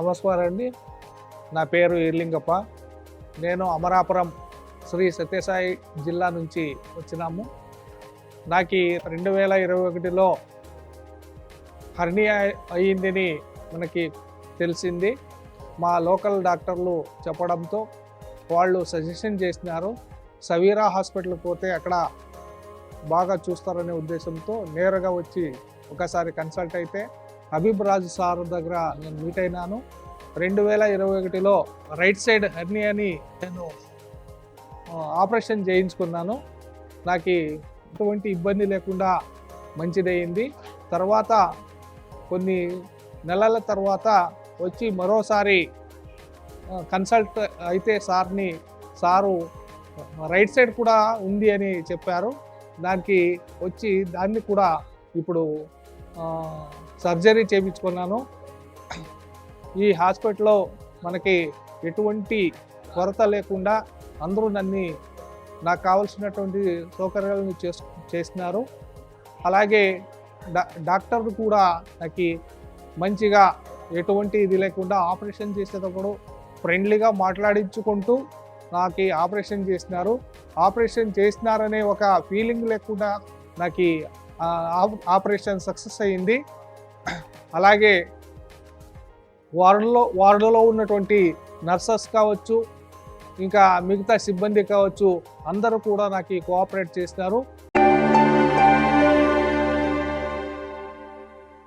నమస్కారం అండి. నా పేరు ఈర్లింగప్ప. నేను అమరాపురం శ్రీ సత్యసాయి జిల్లా నుంచి వచ్చినాము. నాకు రెండు వేల ఇరవై ఒకటిలో హర్నియా అయ్యిందని మనకి తెలిసింది. మా లోకల్ డాక్టర్లు చెప్పడంతో వాళ్ళు సజెషన్ చేసినారు. సవీరా హాస్పిటల్ పోతే అక్కడ బాగా చూస్తారనే ఉద్దేశంతో నేరుగా వచ్చి ఒకసారి కన్సల్ట్ అయితే హబీబ్ రాజు సార్ దగ్గర నేను మీట్ అయినాను. రెండు వేల ఇరవై ఒకటిలో రైట్ సైడ్ హెర్నియాని నేను ఆపరేషన్ చేయించుకున్నాను. నాకు ఎటువంటి ఇబ్బంది లేకుండా మంచిదయ్యింది తర్వాత కొన్ని నెలల తర్వాత వచ్చి మరోసారి కన్సల్ట్ అయితే సార్ని సారు రైట్ సైడ్ కూడా ఉంది అని చెప్పారు. దానికి వచ్చి దాన్ని కూడా ఇప్పుడు సర్జరీ చేయించుకున్నాను. ఈ హాస్పిటల్లో మనకి ఎటువంటి కొరత లేకుండా అందరూ నన్ను నాకు కావాల్సినటువంటి సౌకర్యాలను చేసు చేస్తున్నారు అలాగే డా డాక్టర్లు కూడా నాకు మంచిగా ఎటువంటి ఇది లేకుండా ఆపరేషన్ చేసేటప్పుడు ఫ్రెండ్లీగా మాట్లాడించుకుంటూ నాకు ఆపరేషన్ చేసినారు. ఆపరేషన్ చేసినారనే ఒక ఫీలింగ్ లేకుండా నాకు ఆపరేషన్ సక్సెస్ అయ్యింది. అలాగే వార్డులో వార్డులో ఉన్నటువంటి నర్సెస్ కావచ్చు ఇంకా మిగతా సిబ్బంది కావచ్చు అందరూ కూడా నాకు కోఆపరేట్ చేసినారు.